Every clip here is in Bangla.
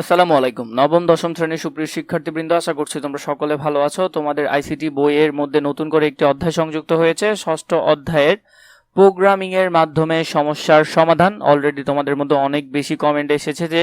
আসসালামু আলাইকুম। নবম, দশম শ্রেণির সুপ্রিয় শিক্ষার্থীবৃন্দ, আশা করছি তোমরা সকলে ভালো আছো। তোমাদের আইসিটি বইয়ের মধ্যে নতুন করে একটি অধ্যায় সংযুক্ত হয়েছে। ষষ্ঠ অধ্যায়ের প্রোগ্রামিং এর মাধ্যমে সমস্যার সমাধান। অলরেডি তোমাদের মধ্যে অনেক বেশি কমেন্ট এসেছে যে,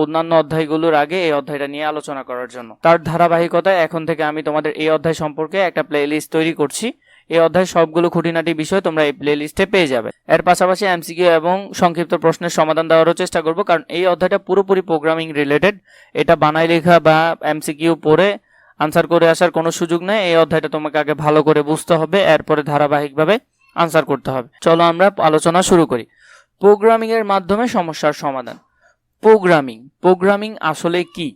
অন্যান্য অধ্যায়গুলোর আগে এই অধ্যায়টা নিয়ে আলোচনা করার জন্য। তার ধারাবাহিকতায় এখন থেকে আমি তোমাদের এই অধ্যায় সম্পর্কে একটা প্লেলিস্ট তৈরি করছি। এই অধ্যায় সবগুলো খুঁটিনাটি বিষয় তোমরা এই প্লে লিস্টে পেয়ে যাবে। এর পাশাপাশি এমসিকিউ এবং সংক্ষিপ্ত প্রশ্নের সমাধান দেওয়ারও চেষ্টা করব, কারণ এই অধ্যায়টা পুরোপুরি প্রোগ্রামিং রিলেটেড এটা বানাই লেখা বা এমসিকিউ পড়ে আনসার করে আসার কোনো সুযোগ নেই। এই অধ্যায়টা তোমাকে আগে ভালো করে বুঝতে হবে, এরপরে ধারাবাহিকভাবে আনসার করতে হবে। চলো আমরা আলোচনা শুরু করি। প্রোগ্রামিং এর মাধ্যমে সমস্যার সমাধান। প্রোগ্রামিং প্রোগ্রামিং আসলে কি?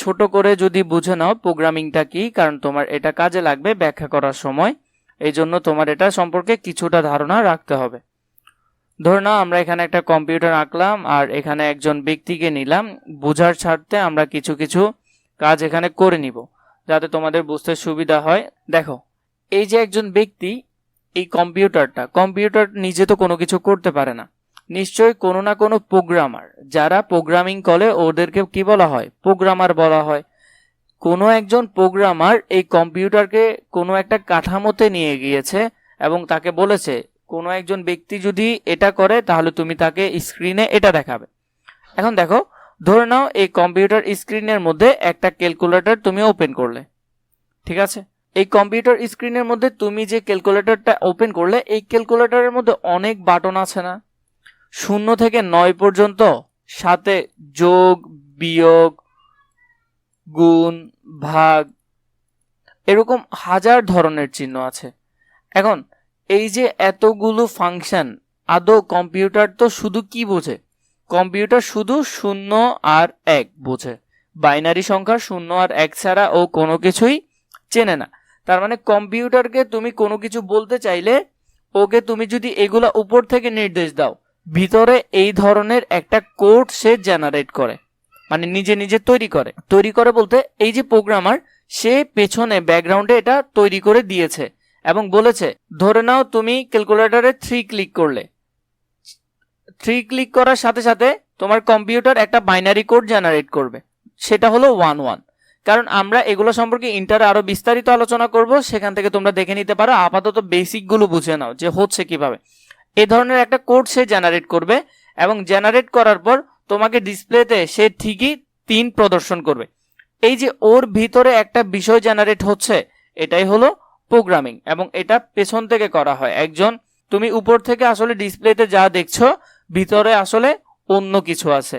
ছোট করে যদি বুঝে নাও প্রোগ্রামিংটা কি? কারণ তোমার এটা কাজে লাগবে ব্যাখ্যা করার সময়। এই জন্য তোমার এটা সম্পর্কে কিছুটা ধারণা রাখতে হবে। ধরে নাও, আমরা এখানে একটা কম্পিউটার আঁকলাম, আর এখানে একজন ব্যক্তিকে নিলাম। বোঝার ছাড়তে আমরা কিছু কিছু কাজ এখানে করে নিব, যাতে তোমাদের বুঝতে সুবিধা হয়। দেখো, এই যে একজন ব্যক্তি এই কম্পিউটারটা, কম্পিউটার নিজে তো কোনো কিছু করতে পারে না। নিশ্চয়ই কোনো না কোনো প্রোগ্রামার যারা প্রোগ্রামিং করে, ওদেরকে কি বলা হয়? প্রোগ্রামার বলা হয়। কোনো একজন প্রোগ্রামার এই কম্পিউটারকে কোনো একটা কাঠামোতে নিয়ে গিয়েছে এবং তাকে বলেছে, কোনো একজন ব্যক্তি যদি এটা করে, তাহলে তুমি তাকে স্ক্রিনে এটা দেখাবে। এখন দেখো, ধরে নাও এই কম্পিউটার স্ক্রিনের মধ্যে একটা ক্যালকুলেটর তুমি ওপেন করলে। ঠিক আছে? এই কম্পিউটার স্ক্রিনের মধ্যে তুমি যে ক্যালকুলেটরটা ওপেন করলে, এই ক্যালকুলেটরের মধ্যে অনেক বাটন আছে না? শূন্য থেকে নয় পর্যন্ত সাথে যোগ, বিয়োগ গুণ, ভাগ, এরকম হাজার ধরনের চিহ্ন আছে। এখন, এই যে এতগুলো ফাংশন, আদৌ কম্পিউটার তো শুধু কি বোঝে? কম্পিউটার শুধু শূন্য আর এক বোঝে। বাইনারি সংখ্যা শূন্য আর এক ছাড়া ও কোনো কিছুই চেনে না। তার মানে কম্পিউটারকে তুমি কোনো কিছু বলতে চাইলে, ওকে তুমি যদি এগুলা উপর থেকে নির্দেশ দাও, ভিতরে এই ধরনের একটা কোড সে জেনারেট করে। মানে নিজে নিজে তৈরি করে। তৈরি করে বলতে এই যে প্রোগ্রামার সে পেছনে ব্যাকগ্রাউন্ডে এটা তৈরি করে দিয়েছে এবং বলেছে, ধরে নাও তুমি ক্যালকুলেটরে থ্রি ক্লিক করলে। থ্রি ক্লিক করার সাথে সাথে তোমার কম্পিউটার একটা বাইনারি কোড জেনারেট করবে। সেটা হলো ওয়ান ওয়ান কারণ আমরা এগুলো সম্পর্কে ইন্টারে আরও বিস্তারিত আলোচনা করব, সেখান থেকে তোমরা দেখে নিতে পারো। আপাতত বেসিকগুলো বুঝে নাও যে হচ্ছে কীভাবে। এ ধরনের একটা কোড সে জেনারেট করবে এবং জেনারেট করার পর তোমাকে ডিসপ্লেতে সে ঠিকই তিন প্রদর্শন করবে। এই যে ওর ভিতরে একটা বিষয় জেনারেট হচ্ছে, এটাই হলো প্রোগ্রামিং এবং এটা পেছন থেকে করা হয়। একজন, তুমি উপর থেকে আসলে ডিসপ্লেতে যা দেখছ, ভিতরে আসলে অন্য কিছু আছে।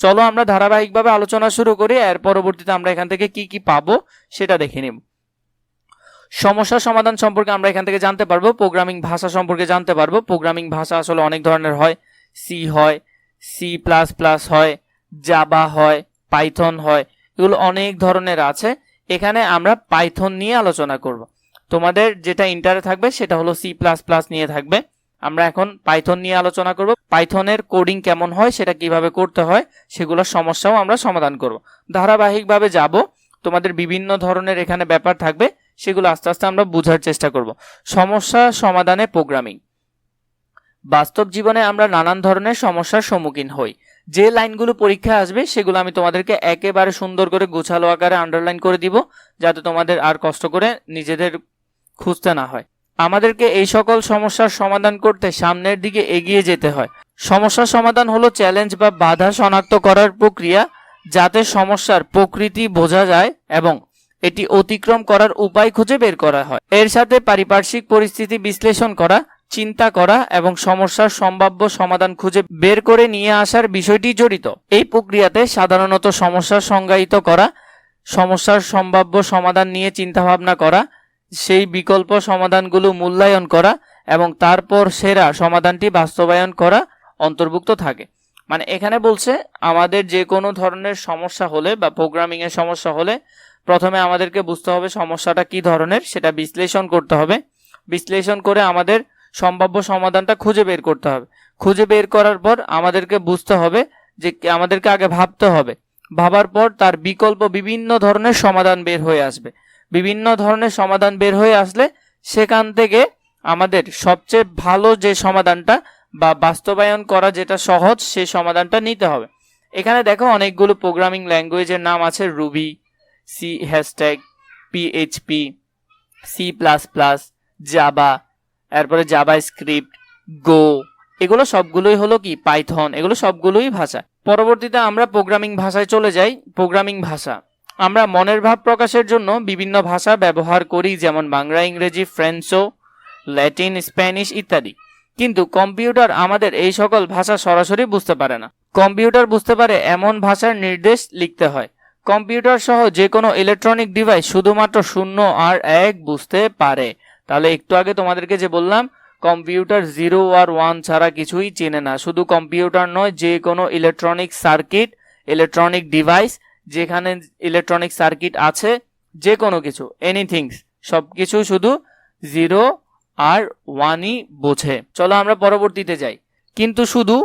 চলো আমরা ধারাবাহিকভাবে আলোচনা শুরু করি, এর পরবর্তীতে আমরা এখান থেকে কি কি পাবো সেটা দেখে নিব। সমস্যা সমাধান সম্পর্কে আমরা এখান থেকে জানতে পারব প্রোগ্রামিং ভাষা সম্পর্কে জানতে পারব। প্রোগ্রামিং ভাষা আসলে অনেক ধরনের হয় সি হয় সি প্লাস প্লাস হয় জাবা হয় পাইথন হয়, এগুলো অনেক ধরনের আছে। এখানে আমরা পাইথন নিয়ে আলোচনা করব। তোমাদের যেটা ইন্টারে থাকবে সেটা হলো সি প্লাস প্লাস নিয়ে থাকবে। আমরা এখন পাইথন নিয়ে আলোচনা করব। পাইথনের কোডিং কেমন হয়, সেটা কীভাবে করতে হয়, সেগুলোর সমস্যাও আমরা সমাধান করব। ধারাবাহিকভাবে যাব। তোমাদের বিভিন্ন ধরনের এখানে ব্যাপার থাকবে, সেগুলো আস্তে আস্তে আমরা বোঝার চেষ্টা করব। সমস্যা সমাধানে প্রোগ্রামিং বাস্তব জীবনে আমরা নানান ধরনের সমস্যার সম্মুখীন হই। যে লাইনগুলো পরীক্ষা আসবে, সেগুলো আমি তোমাদেরকে একেবারে সুন্দর করে গোছালো আকারে আন্ডারলাইন করে দিব, যাতে তোমাদের আর কষ্ট করে নিজেদের খুঁজতে না হয়। আমাদেরকে এই সকল সমস্যার সমাধান করতে সামনের দিকে এগিয়ে যেতে হয়। সমস্যার সমাধান হলো চ্যালেঞ্জ বা বাধা শনাক্ত করার প্রক্রিয়া, যাতে সমস্যার প্রকৃতি বোঝা যায় এবং এটি অতিক্রম করার উপায় খুঁজে বের করা হয়। এর সাথে পারিপার্শ্বিক পরিস্থিতি বিশ্লেষণ করা চিন্তা করা এবং সমস্যার সম্ভাব্য সমাধান খুঁজে বের করে নিয়ে আসার বিষয়টি জড়িত। এই প্রক্রিয়াতে সাধারণত সমস্যা সংজ্ঞায়িত করা, সমস্যার সম্ভাব্য সমাধান নিয়ে চিন্তাভাবনা করা, সেই বিকল্প সমাধানগুলো মূল্যায়ন করা এবং তারপর সেরা সমাধানটি বাস্তবায়ন করা অন্তর্ভুক্ত থাকে। মানে এখানে বলছে, আমাদের যে কোনো ধরনের সমস্যা হলে বা প্রোগ্রামিং এর সমস্যা হলে প্রথমে আমাদেরকে বুঝতে হবে সমস্যাটা কি ধরনের, সেটা বিশ্লেষণ করতে হবে। বিশ্লেষণ করে আমাদের সম্ভাব্য সমাধানটা খুঁজে বের করতে হবে। খুঁজে বের করার পর আমাদেরকে বুঝতে হবে যে আমাদেরকে আগে ভাবতে হবে। ভাবার পর তার বিকল্প বিভিন্ন ধরনের সমাধান বের হয়ে আসবে। বিভিন্ন ধরনের সমাধান বের হয়ে আসলে সেখান থেকে আমাদের সবচেয়ে ভালো যে সমাধানটা বা বাস্তবায়ন করা যেটা সহজ, সেই সমাধানটা নিতে হবে। এখানে দেখো অনেকগুলো প্রোগ্রামিং ল্যাঙ্গুয়েজের নাম আছে Ruby C hashtag PHP C plus plus Java এরপরে জাবা স্ক্রিপ্ট গো এগুলো সবগুলোই হলো কি? পাইথন এগুলো সবগুলোই ভাষা। পরবর্তীতে আমরা প্রোগ্রামিং ভাষায় চলে যাই। প্রোগ্রামিং ভাষা। আমরা মনের ভাব প্রকাশের জন্য বিভিন্ন ভাষা ব্যবহার করি, যেমন বাংলা, ইংরেজি ফ্রেঞ্চো ল্যাটিন স্প্যানিশ ইত্যাদি। কিন্তু কম্পিউটার আমাদের এই সকল ভাষা সরাসরি বুঝতে পারে না। কম্পিউটার বুঝতে পারে এমন ভাষার নির্দেশ লিখতে হয়। কম্পিউটার সহ যে কোনো ইলেকট্রনিক ডিভাইস শুধুমাত্র শূন্য আর এক বুঝতে পারে। তাহলে একটু আগে তোমাদেরকে যে বললাম, কম্পিউটার জিরো আর ওয়ান ছাড়া কিছুই চেনে না। শুধু কম্পিউটার নয়, যে কোনো ইলেকট্রনিক সার্কিট, ইলেকট্রনিক ডিভাইস, যেখানে ইলেকট্রনিক সার্কিট আছে, যে কোনো কিছু এনিথিংস সব কিছু শুধু জিরো আর ওয়ানই বোঝে। চলো আমরা পরবর্তীতে যাই। কিন্তু শুধু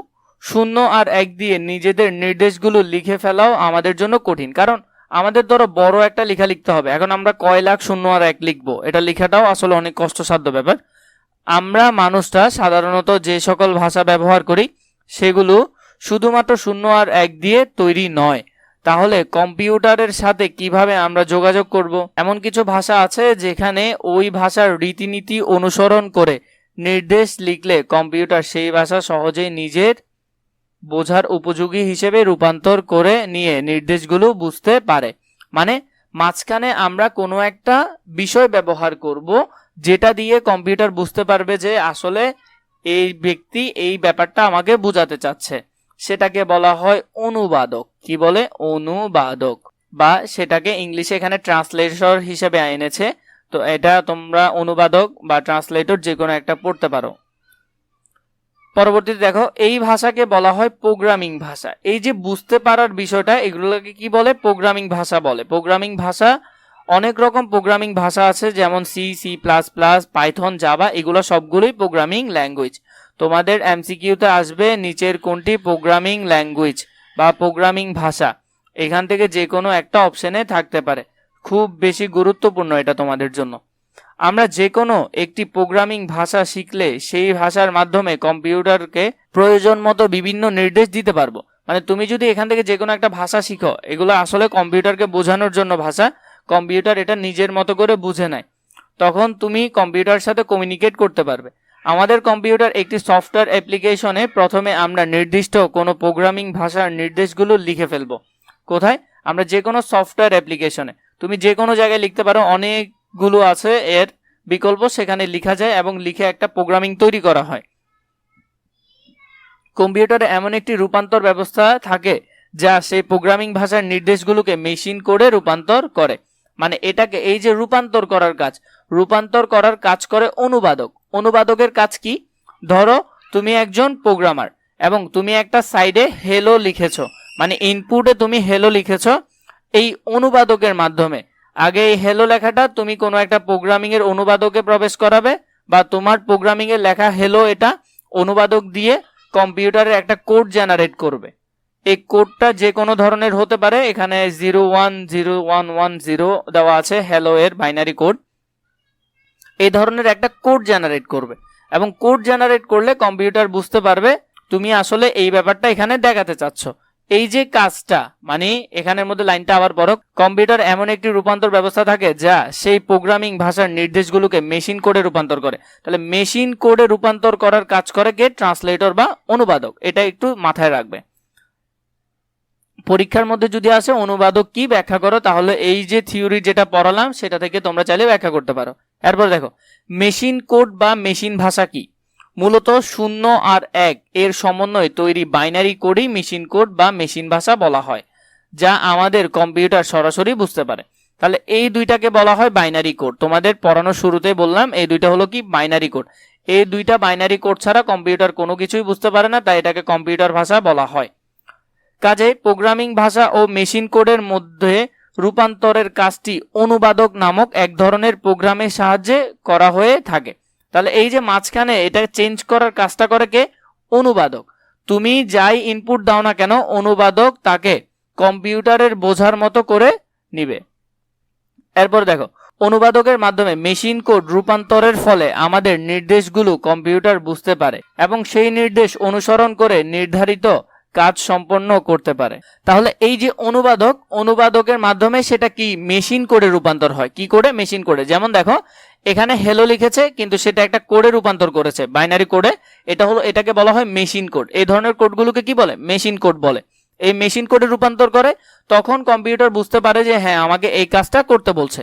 শূন্য আর এক দিয়ে নিজেদের নির্দেশগুলো লিখে ফেলাও আমাদের জন্য কঠিন। কারণ আমাদের ধরো বড় একটা লেখা লিখতে হবে। এখন আমরা কয় লাখ শূন্য আর এক লিখব? এটা লেখাটাও আসলে অনেক কষ্টসাধ্য ব্যাপার। আমরা মানুষটা সাধারণত যে সকল ভাষা ব্যবহার করি, সেগুলো শুধুমাত্র শূন্য আর এক দিয়ে তৈরি নয়। তাহলে কম্পিউটারের সাথে কীভাবে আমরা যোগাযোগ করব? এমন কিছু ভাষা আছে যেখানে ওই ভাষার রীতিনীতি অনুসরণ করে নির্দেশ লিখলে কম্পিউটার সেই ভাষা সহজেই নিজের বোঝার উপযোগী হিসেবে রূপান্তর করে নিয়ে নির্দেশগুলো বুঝতে পারে। মানে মাঝখানে আমরা কোনো একটা বিষয় ব্যবহার করব, যেটা দিয়ে কম্পিউটার বুঝতে পারবে যে আসলে এই ব্যক্তি এই ব্যাপারটা আমাকে বোঝাতে চাচ্ছে। সেটাকে বলা হয় অনুবাদক। কি বলে? অনুবাদক। বা সেটাকে ইংলিশে এখানে ট্রান্সলেটর হিসেবে এনেছে। তো এটা তোমরা অনুবাদক বা ট্রান্সলেটর যে কোনো একটা পড়তে পারো। পরবর্তীতে দেখো, এই ভাষাকে বলা হয় প্রোগ্রামিং ভাষা। এই যে বুঝতে পারার বিষয়টা, এগুলোকে কি বলে? প্রোগ্রামিং ভাষা বলে। প্রোগ্রামিং ভাষা, অনেক রকম প্রোগ্রামিং ভাষা আছে, যেমন C C plus plus Python Java এগুলো সবগুলোই প্রোগ্রামিং ল্যাঙ্গুয়েজ তোমাদের এমসিকিউতে আসবে, নিচের কোনটি প্রোগ্রামিং ল্যাঙ্গুয়েজ বা প্রোগ্রামিং ভাষা। এখান থেকে যে কোনো একটা অপশনে থাকতে পারে। খুব বেশি গুরুত্বপূর্ণ এটা তোমাদের জন্য। আমরা যে কোনো একটি প্রোগ্রামিং ভাষা শিখলে সেই ভাষার মাধ্যমে কম্পিউটারকে প্রয়োজন মতো বিভিন্ন নির্দেশ দিতে পারব। মানে তুমি যদি এখান থেকে যে কোনো একটা ভাষা শিখো, এগুলো আসলে কম্পিউটারকে বোঝানোর জন্য ভাষা, কম্পিউটার এটা নিজের মতো করে বুঝে নেয়। তখন তুমি কম্পিউটার সাথে কমিউনিকেট করতে পারবে। আমাদের কম্পিউটার একটি সফটওয়্যার অ্যাপ্লিকেশনে প্রথমে আমরা নির্দিষ্ট কোনো প্রোগ্রামিং ভাষার নির্দেশগুলো লিখে ফেলব। কোথায়? আমরা যে কোনো সফটওয়্যার অ্যাপ্লিকেশনে তুমি যে কোনো জায়গায় লিখতে পারো অনেকগুলো আছে, এর বিকল্প সেখানে লেখা যায় এবং লিখে একটা প্রোগ্রামিং তৈরি করা হয়। কম্পিউটারে এমন একটি রূপান্তর ব্যবস্থা থাকে যা সেই প্রোগ্রামিং ভাষার নির্দেশগুলোকে মেশিন করে রূপান্তর করে। মানে এটাকে এই যে রূপান্তর করার কাজ, রূপান্তর করার কাজ করে অনুবাদক। অনুবাদকের কাজ কি? ধরো, তুমি একজন প্রোগ্রামার এবং তুমি একটা সাইডে হেলো লিখেছো। মানে ইনপুটে তুমি হেলো লিখেছো। এই অনুবাদকের মাধ্যমে আগে এই হেলো লেখাটা তুমি কোনো একটা প্রোগ্রামিং এর অনুবাদকে প্রবেশ করাবে বা তোমার প্রোগ্রামিং এর লেখা হেলো এটা অনুবাদক দিয়ে কম্পিউটারে একটা কোড জেনারেট করবে। এই কোডটা যে কোনো ধরনের হতে পারে, এখানে zero one zero one one zero দেওয়া আছে হ্যালো এর বাইনারি কোড এই ধরনের একটা কোড জেনারেট করবে এবং কোড জেনারেট করলে কম্পিউটার বুঝতে পারবে তুমি আসলে এই ব্যাপারটা এখানে দেখাতে চাচ্ছ। এই যে কাজটা মানে এখানের মধ্যে লাইনটা আবার বড়, কম্পিউটার এমন একটি রূপান্তর ব্যবস্থা থাকে যা সেই প্রোগ্রামিং ভাষার নির্দেশগুলোকে মেশিন কোডে রূপান্তর করে। তাহলে মেশিন কোডে রূপান্তর করার কাজ করে কে? ট্রান্সলেটর বা অনুবাদক। এটা একটু মাথায় রাখবে। পরীক্ষার মধ্যে যদি আসে অনুবাদক কি ব্যাখ্যা করো, তাহলে এই যে থিওরি যেটা পড়ালাম, সেটা থেকে তোমরা চাইলে ব্যাখ্যা করতে পারো। এরপর দেখো, মেশিন কোড বা মেশিন ভাষা কি? মূলত শূন্য আর এক এর সমন্বয়ে তৈরি বাইনারি কোডই মেশিন কোড বা মেশিন ভাষা বলা হয়, যা আমাদের কম্পিউটার সরাসরি বুঝতে পারে। তাহলে এই দুইটাকে বলা হয় বাইনারি কোড। তোমাদের পড়ানোর শুরুতে বললাম, এই দুইটা হলো কি? Binary code. এই দুইটা বাইনারি কোড ছাড়া কম্পিউটার কোনো কিছুই বুঝতে পারে না, তাই এটাকে কম্পিউটার ভাষা বলা হয়। কাজে প্রোগ্রামিং ভাষা ও মেশিন কোডের মধ্যে রূপান্তরের কাজটি অনুবাদক নামক এক ধরনের প্রোগ্রামের সাহায্যে করা হয়ে থাকে। তাহলে এই যে মাঝখানে এটা চেঞ্জ করার কাজটা করে কে? অনুবাদক। তুমি যাই ইনপুট দাও না কেন, অনুবাদক তাকে কম্পিউটারের বোঝার মতো করে নিবে। এরপর দেখো, অনুবাদকের মাধ্যমে মেশিন কোড রূপান্তরের ফলে আমাদের নির্দেশগুলো কম্পিউটার বুঝতে পারে এবং সেই নির্দেশ অনুসরণ করে নির্ধারিত কাজ সম্পন্ন করতে পারে। তাহলে এই যে অনুবাদক, অনুবাদকের মাধ্যমে সেটা কি মেশিন কোডে রূপান্তর হয়? কি করে মেশিন কোডে যেমন দেখো, এখানে হেলো লিখেছে, কিন্তু সেটা একটা কোডে রূপান্তর করেছে বাইনারি কোডে এটা হলো, এটাকে বলা হয় মেশিন কোড এই ধরনের কোডগুলোকে কি বলে? মেশিন কোড বলে। এই মেশিন কোডে রূপান্তর করে, তখন কম্পিউটার বুঝতে পারে যে হ্যাঁ আমাকে এই কাজটা করতে বলছে।